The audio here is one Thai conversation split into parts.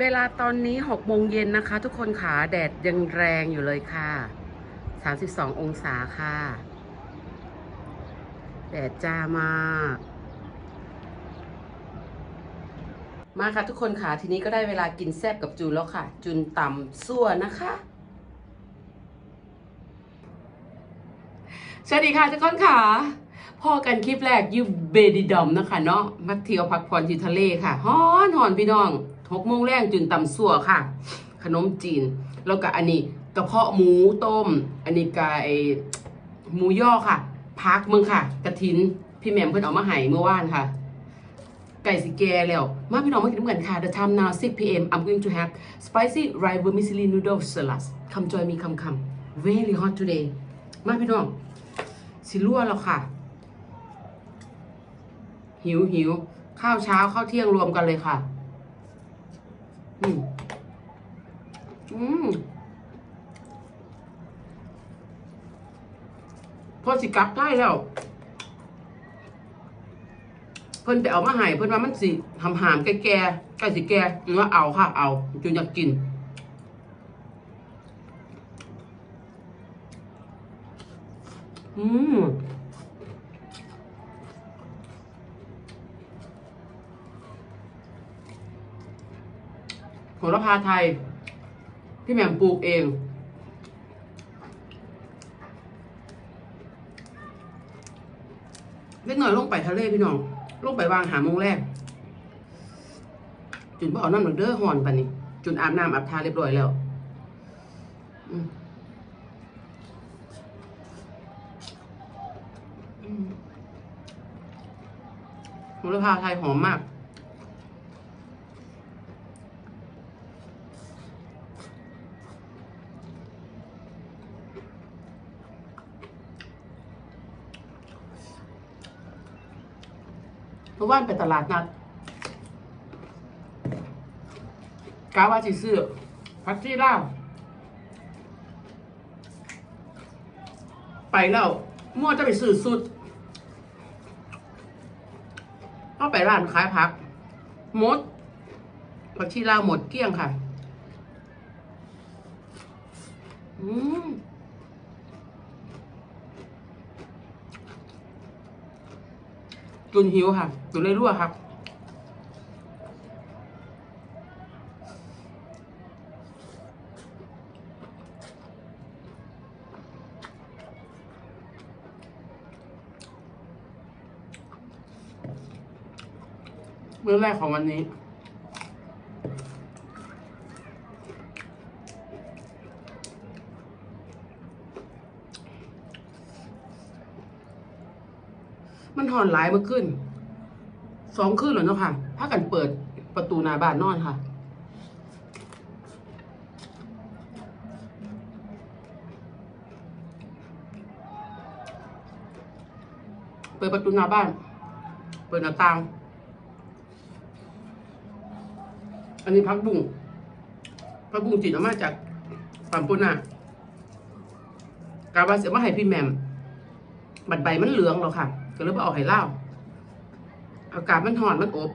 เวลาตอนนี้6โมงเย็นนะคะ ทุกคนขาแดดยังแรงอยู่เลยค่ะ 32 องศาค่ะ แดดจ้ามาก มาค่ะทุกคนค่ะทีนี้ก็ได้เวลากินแซ่บกับจูนแล้วค่ะ จุนต่ำซั่วนะคะสวัสดีค่ะทุกคนค่ะพอกันคลิปแรกยูเบดีดอมนะคะเนาะมาเที่ยวพักผ่อนที่ทะเลค่ะฮอนหอนพี่น้อง หกโมงแรงจุนตำสั่วค่ะ ขนมจีน แล้วก็อันนี้กระเพาะหมูต้ม อันนี้กไอหมูย่อค่ะ พักมึงค่ะ กระถิน พี่แหม่มเพิ่นเอามาให้เมื่อวานค่ะ ไก่สิแกแล้ว มาพี่น้องมากินน้ำกันค่ะ The time now 6 p.m. I'm going to have spicy rice vermicelli noodle salad come join me come come very hot today มาพี่น้อง สิรั่วแล้วค่ะ หิวหิวข้าวเช้าข้าวเที่ยงรวมกันเลยค่ะ อืมอืมพอสิกลับได้แล้ว เพิ่นไปเอามาให้เพิ่นว่ามันสิหำหามๆแก่ใกล้สิแก่เนื้อเอาค่ะเอาจนอยากกิน อืม โหระพาไทยพี่แหม่มปลูกเอง เล็กหน่อยลงไปทะเลพี่น้อง ลงไปวางหาโมงแรก จุนพ่เอาน้ำหนักเด้อหอนปะนี่จุนอาบน้ำอาบทาเรียบร้อยแล้วอืมอืมโหระพาไทยหอมมาก มื่อวานไปตลาดนัดกาว่าสิซื้อพักที่ล่าไปแล้วมั่วจะไปซื้อสุดก็ไปร้านขายผักหมดผักชีลาวหมดเกลี้ยงค่ะ อืม จุนหิวค่ะจุนเลยรั่วครับ มื้อแรกของวันนี้ อนหลายเมื่อคืนสองคืนแล้วเนาะค่ะพากันเปิดประตูหน้าบ้านนอนค่ะ เปิดประตูหน้าบ้าน เปิดหน้าต่าง อันนี้พักบุ้งพักบุ้งจิตออกมาจากปั๊มปุนน่ะกาบาเสียมาให้พี่แมมบัดใบมันเหลืองแล้วค่ะ ก็เลยว่าเอาไห้เล่าอากาศมันหอนมันอบ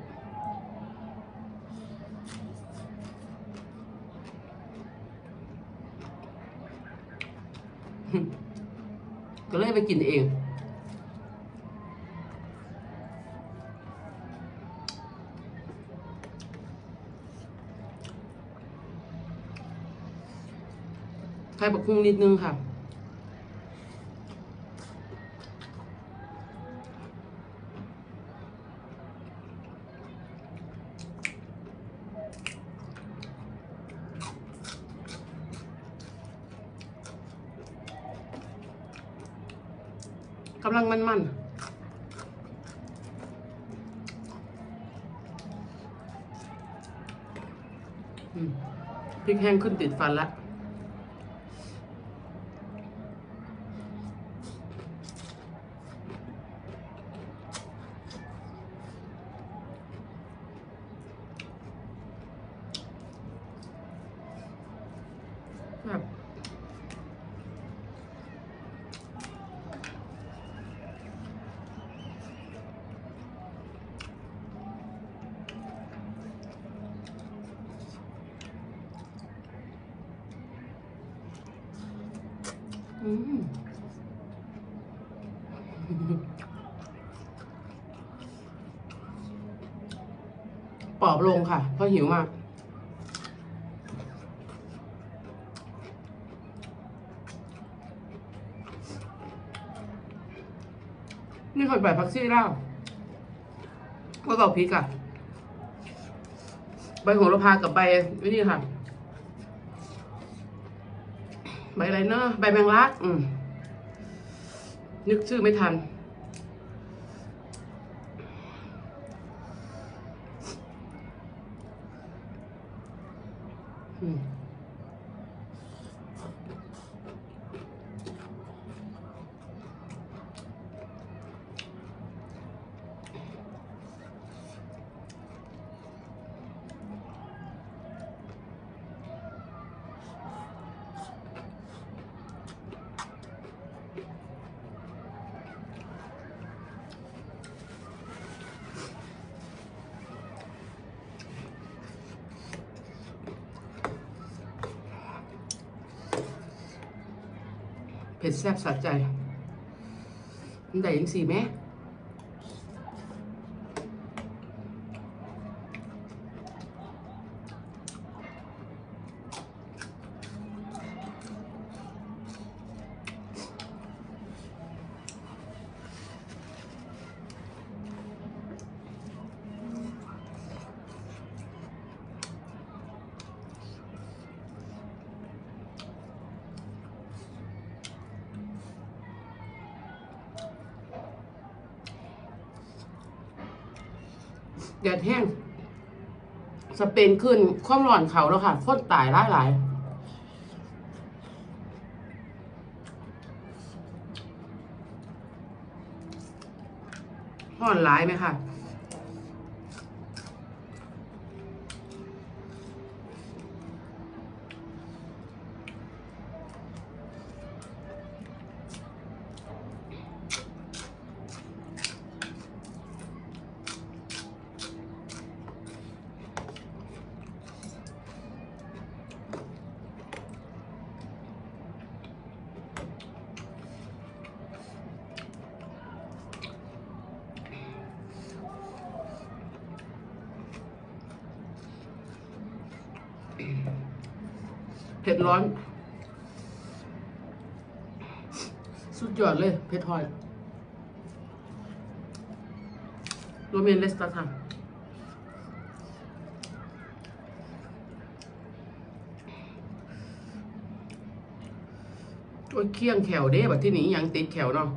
ก็เลยไปกินเอง ใส่บักคุ้งนิดนึงค่ะ กำลังมันๆอืม พริกแห้งขึ้นติดฟันแล้ว ปอบลงค่ะ เพราะหิวมาก นี่คนแบบพักซี่แล้วก็บอกพริกอะใบโหระพากับใบนี่ค่ะ ใบ อะไรเนอะใบแมงลัก อืมนึกชื่อไม่ทัน เผ็ดแซ่บสะใจมันได้ยังสี่ไหม แดดแห้งสเปนขึ้นความร้อนเขาแล้วค่ะคนตายหลายหลายห้อนหลายไหมค่ะ เผ็ดร้อน สุดยอดเลย เผ็ดหอยโรเมนเลสตาค่ะโอ้ยเคี่ยงแขวเด้แบบที่นี้ยังติดแขวเนาะ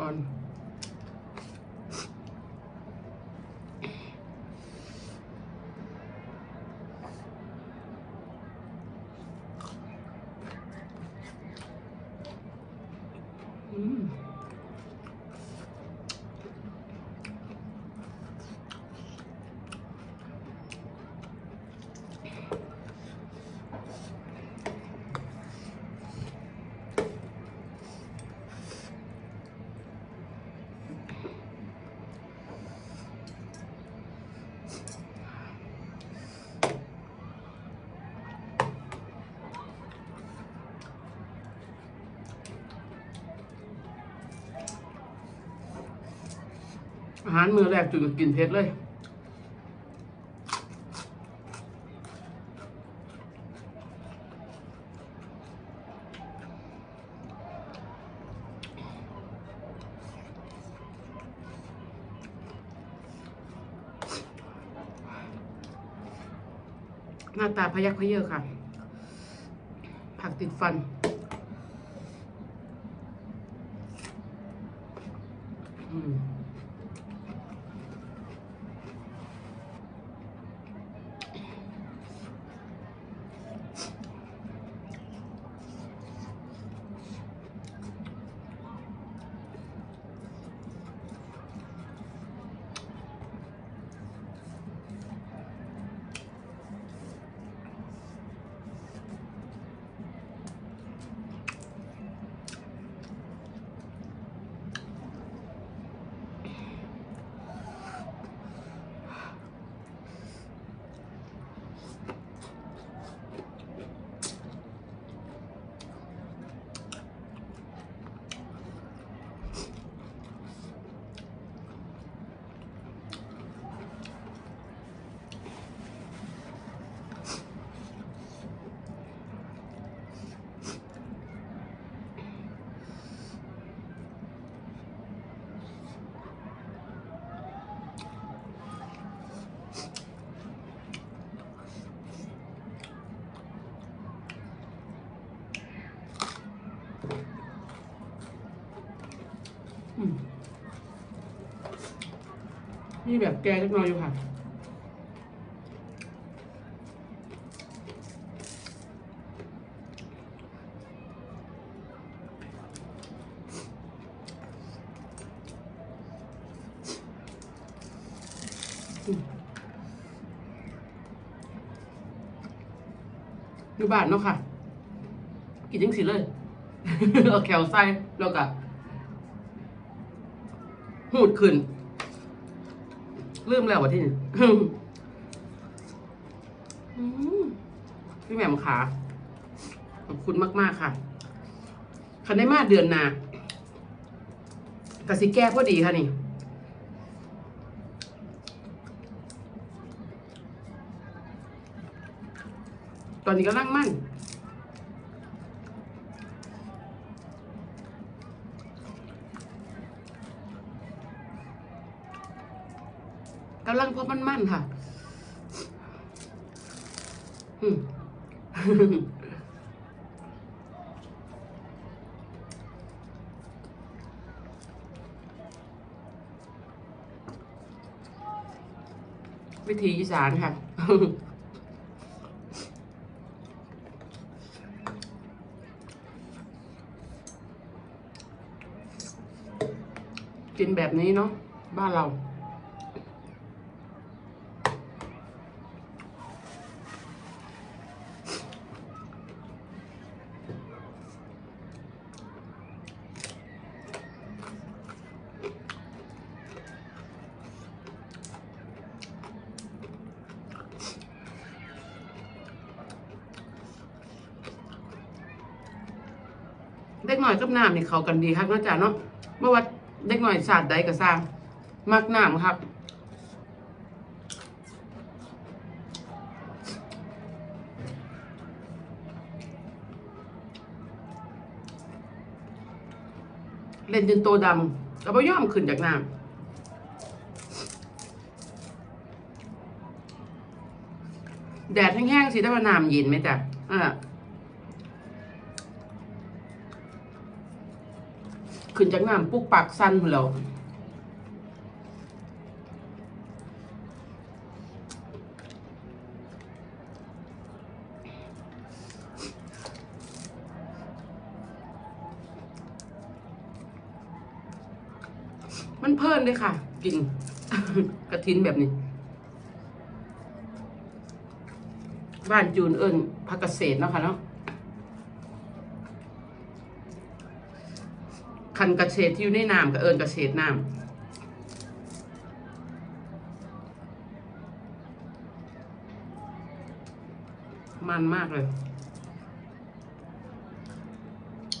อ่อนๆอืม อาหารมื้อแรกจุดกินเผ็ดเลยหน้าตาพยักพะเยอะค่ะ ผักติดฟัน อืมอืม นี่แบบแกเล็กน้อยอยู่ค่ะอยู่บ้านเนาะค่ะ กินจังสิเลยเอาแขวใส่แล้วก็หูดขึ้น ลืมแล้ววะที่นี่พี่แหม่มขาขอบคุณมาก ๆ ค่ะ คันได้มาเดือนนากสิแก้พอดีค่ะนี่ ตอนนี้กำลังมั่น กำลังพอมันมั่นค่ะวิธีอีสานค่ะกินแบบนี้เนาะบ้านเรา เด็ กับน้ำนี่เขากันดีครับนาะจ๊ะเนาะเมื่อว่าเด็กหน่อยศาสตร์ใดก็สร้างมักน้ำครับเล่นจนโตดำก็บ่ยอมขึ้นจากน้ำแดดแห้งๆสิได้ว่าน้ำเย็นไหมจ๊ะอ่า ขึ้นจากน้ำปุ๊กปากสั้นพุ่นแล้วมันเพิ่นเลยค่ะ กิน กระทินแบบนี้ บ้านจูนเอิญพักเกษตรเนาะค่ะเนาะ คันเกษตที่อยู่ในน้ำก็เอิญเกษตน้ำมันมากเลย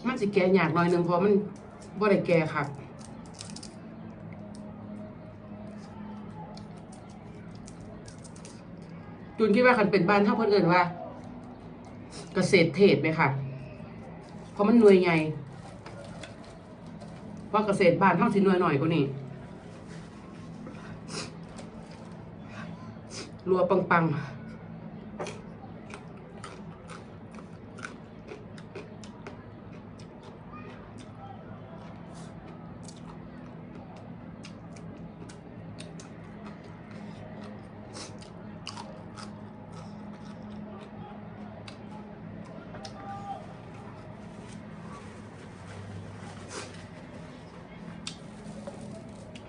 มันสิแก่ยากหน่อยหนึ่งเพราะมันบ่ได้แก่ค่ะจูนคิดว่าคันเป็นบ้านเท่าเพื่อนเอิญว่า เกษตรเทศไหมค่ะ เพราะมันหน่วยใหญ่ว่าเกษตรบ้านเท่าสินวยหน่อยกว่านี้รัวปังๆ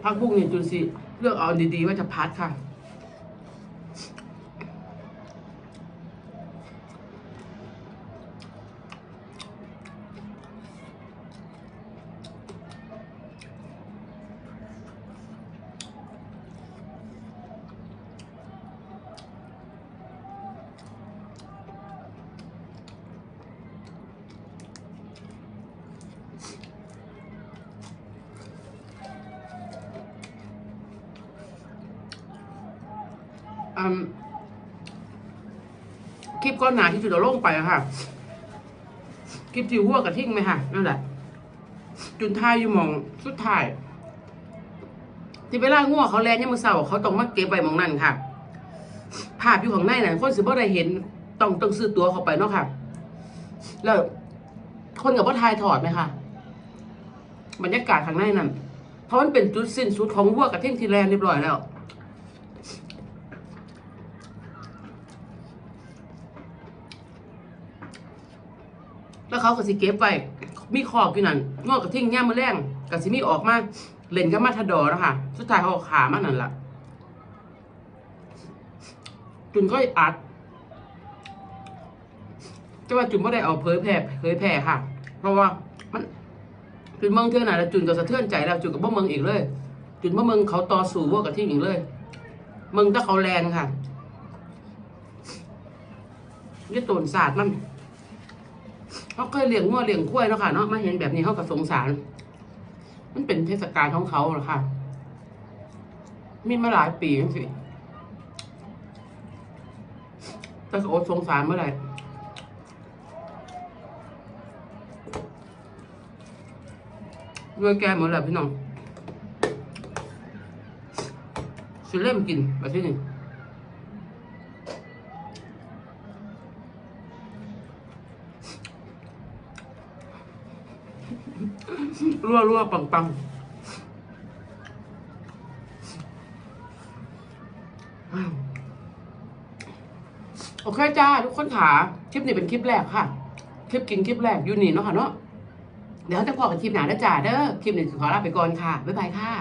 พักบุ้งนี่จุนซีเลือกเอาดีๆว่าจะพัดค่ะ คลิปก้อนหนาที่จุดเอาลงไปอะค่ะ คลิปที่หัวกระทิ่งไหมค่ะนั่นแหละจุนท้ายอยู่มองสุดท้าย ที่เวลาง่วเขาแลนยังมือเศร้าเขาต้องมาเก็บไว้หมองนั่นค่ะ ภาพอยู่ข้างในน่ะคนสิบ่ได้เห็นต้องต้องซื้อตัวเข้าไปเนาะค่ะ แล้วคนกับว่าทายถอดไหมคะบรรยากาศข้างในนั่นเพราะมันเป็นจุดสิ้นสุดของวัวกระเท่งที่แลนเรียบร้อยแล้ว แล้วเขาก็สิเก็บไว้มีขอบอยู่นั่นงอกกระทิ่งย่มมือแรงก็สิมีออกมาเล่นกับมาทาดอนะคะสุดท้ายเขาขามันนั่นละจุนก็อัดแต่ว่าจุนไม่ได้เอาเผยแพร่เผยแพร่ค่ะ เพราะว่ามันจุนเมืองเท่าไหร่แล้วจุนก็สะเทือนใจแล้วจุนกับบ่เมืองอีกเลย จุนบ่เมืองเขาต่อสู้วัวกับที่อีกเลยเมืองถ้าเขาแรงค่ะนี่ตนศาสตร์มัน เขาเคยเลี้ยงงัวเลี้ยงกล้วยเนาะค่ะเนาะมาเห็นแบบนี้เขาก็สงสาร มันเป็นเทศกาลของเขาเหรอค่ะ มีมาหลายปีสิแต่ก็อดสงสารเมื่อไหร่ด้วยแกหมดแล้วพี่น้องสิเล่มกินแบบที่นี่ รั่วรั่วปังปังโอเคจ้าทุกคนขาคลิปนี้เป็นคลิปแรกค่ะ คลิปกินคลิปแรกยูนี่เนาะค่ะเนาะเดี๋ยวจะพอกับคลิปหนาแล้วจ้าเด้อคลิปนี้ขอลาไปก่อนค่ะ บ๊ายบายค่ะ